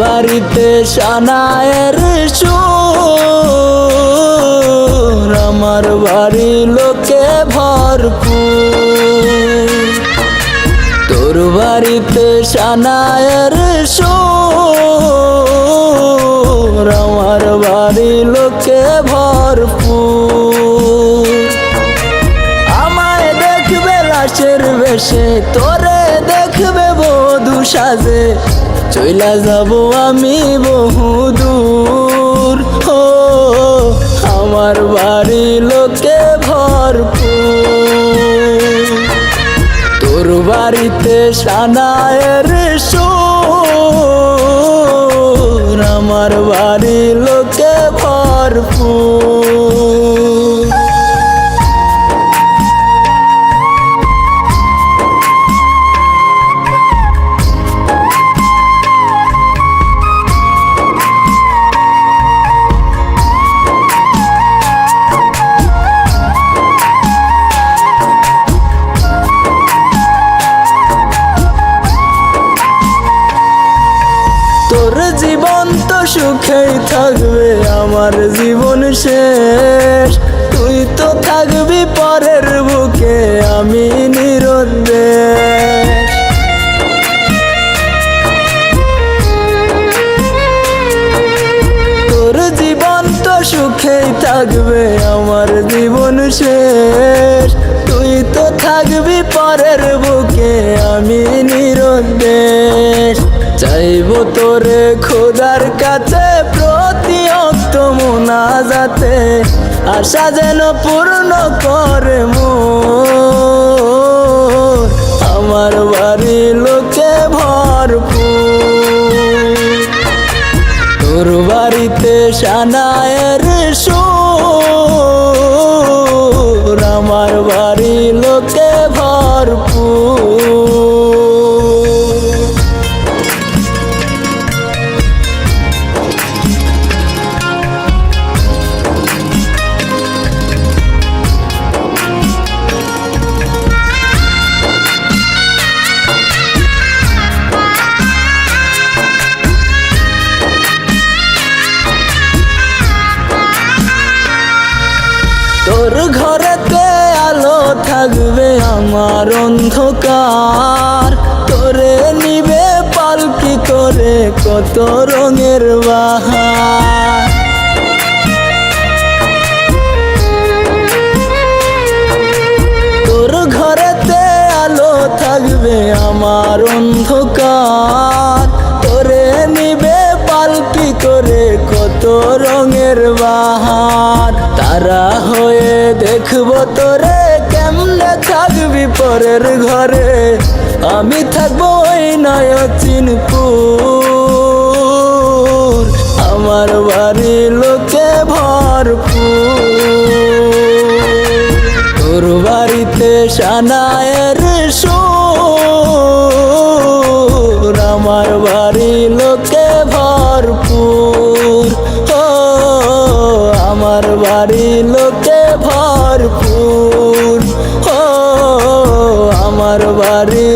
বাড়িতে সানায়ের সুর, আমার বাড়ি লোকে ভরপুর। তোর বাড়িতে সানায়ের সুর, আমার বাড়ি লোকে ভরপুর। আমায় দেখবে লাশের বেশে, তোরে দেখবে বধু সাজে। চইলা যাব আমি বহু দূর ও আমার বাড়ি লোকে ভরপুর। তোর বাড়িতে সানায়ের সুর, আমার বাড়ি লোকে ভরপুর। তো সুখেই থাকবে আমার জীবন শেষ। তুই তো থাকবি পরের বুকে, আমি নিরুদ্দেশ তোর জীবন তো সুখেই থাকবে আমার জীবন যাতে আশা যেন পূর্ণ করে মোর। আমার বাড়ি লোকে ভরপুর। তোর বাড়িতে সানায়ের সুর ঘরেতে আলো থাকবে আমার অন্ধকার। তোরে নিবে পালকি করে কত রঙের বাহার। তোর ঘরেতে আলো থাকবে আমার অন্ধকার। তোরে নিবে পালকি করে কত তোরে কেমনে থাকবি পরের ঘরে? আমি থাকব ওই নয় চিনপুর। আমার বাড়ি লোকে ভরপুর। তোর বাড়িতে সানায়ের সুর। আমার বাড়ি লোকে আমার বাড়ি